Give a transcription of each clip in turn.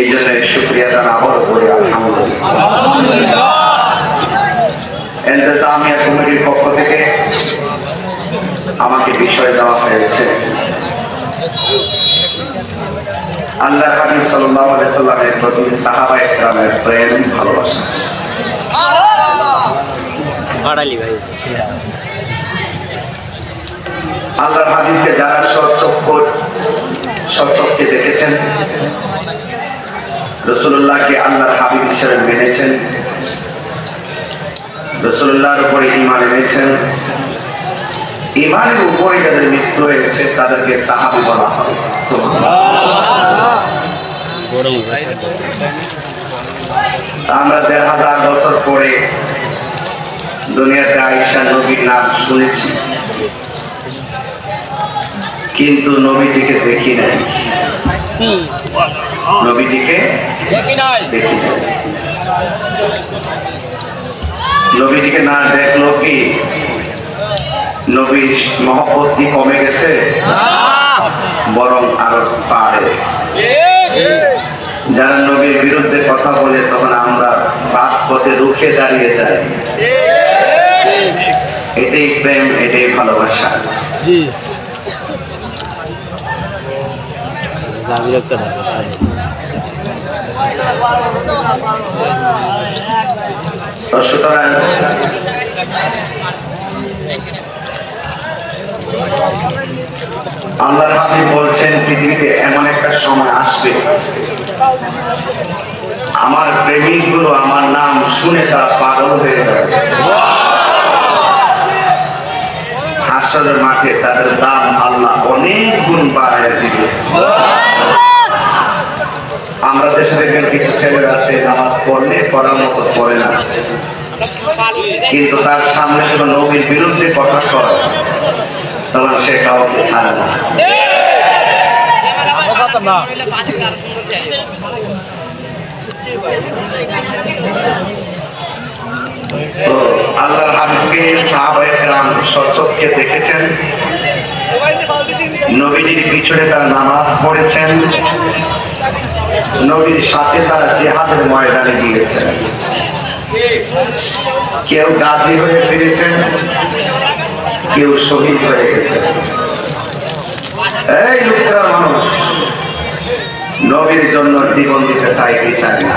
এই জন্য শুক্রিয়া তার আবার করি আলহামদুলিল্লাহ। এন্তেজামিয়া কমিটির পক্ষ থেকে আমাকে বিষয় দেওয়া হয়েছে। আল্লাহ হাবিব সাল্লাল্লাহু আলাইহি সাল্লামের প্রতি সাহাবা একরামের প্রেম ভালোবাসা। ভাই। আল্লাহর হাবিবকে যারা সচক্ষ সচক্ষে দেখেছেন রসুল্লাহকে আল্লাহর হাবিব হিসেবে মেনেছেন। রসুল্লাহর উপরে ইমান এনেছেন। ইমানের উপরে যাদের মৃত্যু হয়েছে, তাদেরকে সাহাবি বলা হয় আমরা দেড় হাজার বছর পরে দুনিয়াতে আইসা নবীর নাম শুনেছি। কিন্তু নবীজিকে দেখি নাই। নবীজিকে দেখি নাই। নবীজিকে না দেখল কি? নবীর মহব্বত কি কমে গেছে? বরং আরও পারে যারা নবীর বিরুদ্ধে কথা বলে তখন আমরা রাজপথে রুখে দাঁড়িয়ে যাই। এটাই প্রেম এটাই ভালোবাসা। যা বিরক্ত সুতরাং আল্লাহ হাবিব বলছেন, পৃথিবীতে এমন একটা সময় আসবে। আমার প্রেমিকগুলো আমার নাম শুনে তারা পাগল হয়ে যাবে। হাসরের মাঠে তাদের দাম আল্লাহ অনেক গুণ বাড়ায় দিবে। আমরা দেশে দেখবেন কিছু ছেলেরা আছে নামাজ পড়লে পড়ার মতো পড়ে না। কিন্তু তার সামনে কোনো নবীর বিরুদ্ধে কথা কয়, তখন সে কাউকে ছাড়ে না। আল্লাহর হাবিবকে সাহাবায়ে কেরাম সচক্ষে দেখেছেন। নবীজির পিছনে তারা নামাজ পড়েছেন। নবীর সাথে তারা জেহাদের ময়দানে গিয়েছেন। কেউ গাজী হয়ে ফিরেছেন, কেউ শহীদ হয়ে গেছে এই লোকটা মানুষ, নবীর জন্য জীবন দিতে চাই কি না?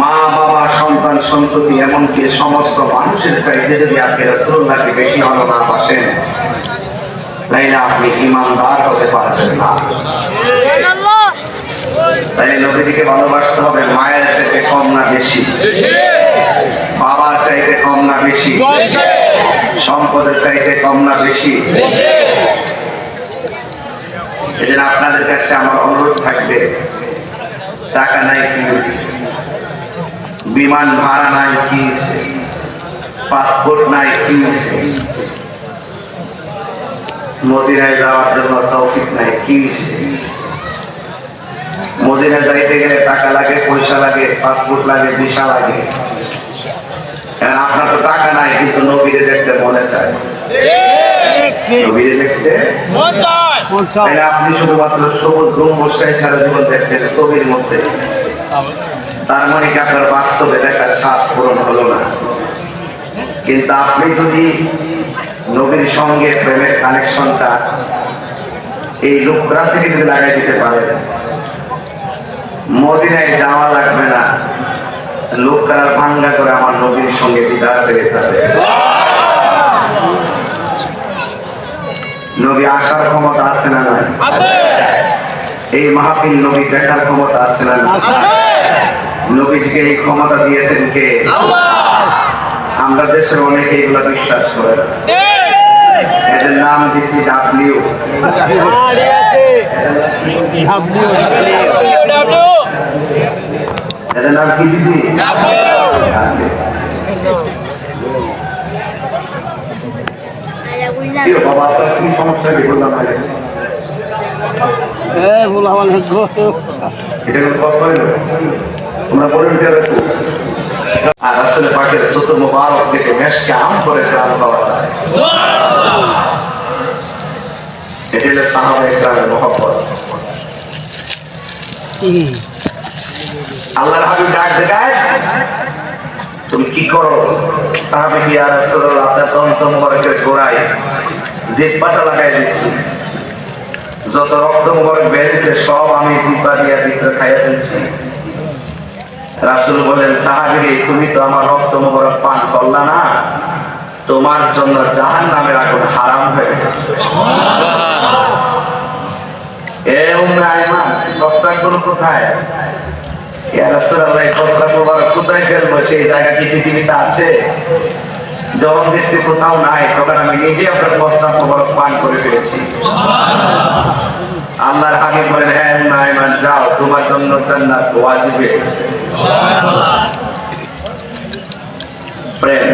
মা বাবা সন্তান সন্ততি এমনকি সমস্ত মানুষের চাইতে যদি আপনি রসুল্লাহকে বেশি ভালো না বাসেন তাইলে আপনি ইমানদার হতে পারবেন না। তাই নবীজিকে ভালোবাসতে হবে মায়ের চাইতে কম না বেশি। বাবার চাইতে কম না বেশি। সম্পদের চাইতে কম না বেশি। এই আপনাদের কাছে আমার অনুরোধ থাকবে টাকা নাই হয়েছে? বিমান ভাড়া নাই, কি পাসপোর্ট নাই, কি মদিনায় যাওয়ার জন্য তৌফিক নাই, কি মদিনায় যাইতে গেলে টাকা লাগে, পয়সা লাগে, পাসপোর্ট লাগে, ভিসা লাগে। আপনার তো টাকা নাই, কিন্তু নবীরে দেখতে মনে চায়। আপনি শুধুমাত্র সবুজ গম্বুজটাই সারা জীবন দেখতেন ছবির মধ্যে। তার মানে কি আপনার বাস্তবে দেখার স্বাদ পূরণ হলো না? কিন্তু আপনি যদি নবীর সঙ্গে প্রেমের কানেকশনটা এই লোকরা থেকে যদি লাগাই দিতে পারে মদিনায় যাওয়া লাগবে না। লোকরা ভাঙ্গা করে আমার নবীর সঙ্গে দিদার পেয়ে যাবে নবী আসার ক্ষমতা আছে না নাই? এই মাহফিল নবী দেখার ক্ষমতা আছে না নাই? নবীজিকে এই ক্ষমতা দিয়েছেন কে? আমরা দেশের অনেকে এগুলা বিশ্বাস করে এদের নাম দিছি ডাব্লিউ এদের নাম কি দিছি? বাবা কি সমস্যা কি? বললাম? এটা কোনো কথা হইল? তোমরা বলে পারছ? আর আসলে পাকের চতুর মোবারক থেকে মেশকে আম করে প্রাণ পাওয়া যায়। এটি হলো সাহাবা ইকরামের মহব্বত। আল্লাহর হাবিব ডাক দেখায় তুমি কি করো? সাহাবি কি আর রাসূলুল্লাহ আপনার তন্ত মুবারকের গোড়ায় জিব্বাটা লাগাই দিচ্ছি যত রক্ত মুবারক বেরিয়েছে, সব আমি জিব্বা দিয়ে ভিতরে খাইয়া ফেলছি। রাসূল বলেন সাহাবি তুমি তো আমার রক্ত মুবারক পান করলা না। তোমার জন্য জাহান নামের আগুন হারাম হয়ে গেছে। এ উম্মে আয়মান কোথায়? কোথায় ফেলব? সেই জায়গা কি পৃথিবীতে আছে? যখন দেখছি কোথাও নাই, তখন আমি নিজে আপনার প্রস্তাব মুবারক পান করে ফেলেছি। আল্লাহর হাবিব বলেন যাও, তোমার জন্য জান্নাত ওয়াজিব। প্রেম।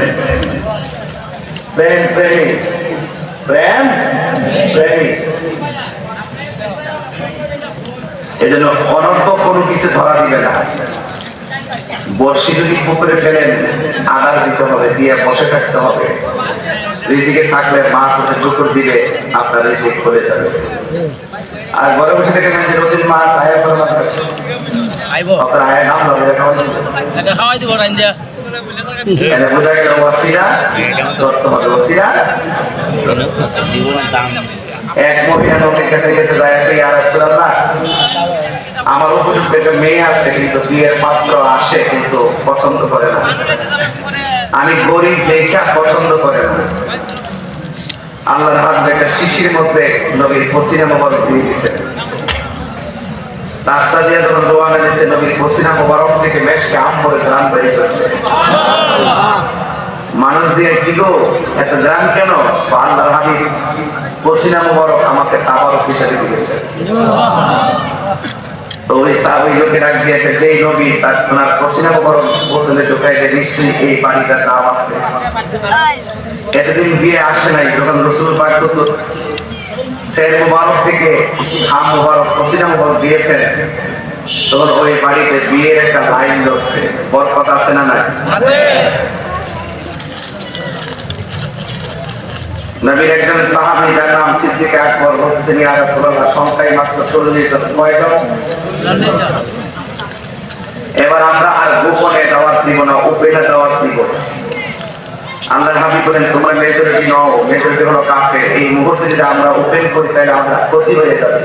প্রেম প্রেমিক প্রেম? প্রেমিক এজন্য অনর্থক কোনো কিছু ধরা দিবে না। বর্ষি যদি পুকুরে ফেলেন আদার দিতে হবে, দিয়ে বসে থাকতে হবে। রিজিকে থাকলে মাছ আছে পুকুর দিবে, আপনার রিজিক করে যাবে। আর ঘরে বসে থেকে করে মাছ আছে। আপনার আয়া নাম লাগবে খাওয়াই দিব। রাঞ্জা বোঝা গেল ওয়াসিরা ওয়াসিরা। এক মহিলা নবীর কাছে গেছে যায় ইয়া রাসূলুল্লাহ আমার উপযুক্ত একটা মেয়ে আছে কিন্তু বিয়ের পাত্র আসে কিন্তু পছন্দ করে না। আমি গরিব দেখা পছন্দ করে না। আল্লাহর হাত একটা শিশির মধ্যে নবীর ফসিনা মোবারক দিয়ে দিয়েছেন রাস্তা দিয়ে যখন দোয়ানা দিয়েছে নবীর ফসিনা মোবারক থেকে মেশকে আম করে গ্রাম বেরিয়ে গেছে মানুষ দিয়ে, কি গো, এত গ্রাম কেন? আল্লাহ আল্লাহর হাবিব ফসিনা মোবারক আমাকে তাবারক হিসাবে দিয়েছে। তো ওই সাহাবি লোকে ডাক দিয়ে যেই নবী তার ওনার পসিনা মোবারক বোতলে ঢোকাই যে নিশ্চয়ই এই বাড়িটার নাম আছে। এতদিন বিয়ে আসে নাই যখন রসুল পাক তো সের মুবারক থেকে হাম মুবারক পসিনা মুবারক দিয়েছেন তখন ওই বাড়িতে বিয়ের একটা লাইন ধরছে। বরকত আছে না নাই? নবীর একজন সাহাবী যার নাম সিদ্দিক আকবর ইয়া রাসূলুল্লাহ সংখ্যায় মাত্র 40 জন কয়জন? এবার আমরা আর গোপনে দাওয়াত দিব না ওপেনে দাওয়াত দিব। আল্লাহর হাবিব বলেন, তোমরা মেজরিটি নও, মেজরিটি হলো কাফের। এই মুহূর্তে যদি আমরা ওপেন করি, তাহলে আমরা ক্ষতি হয়ে যাবে।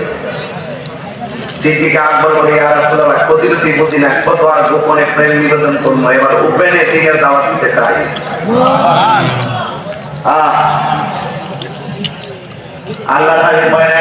সিদ্দিক আকবর বলে বুঝি না, কত আর গোপনে প্রেম নিবেদন করব। এবার দাওয়াত দিতে চাই। আল্লাহ বলেন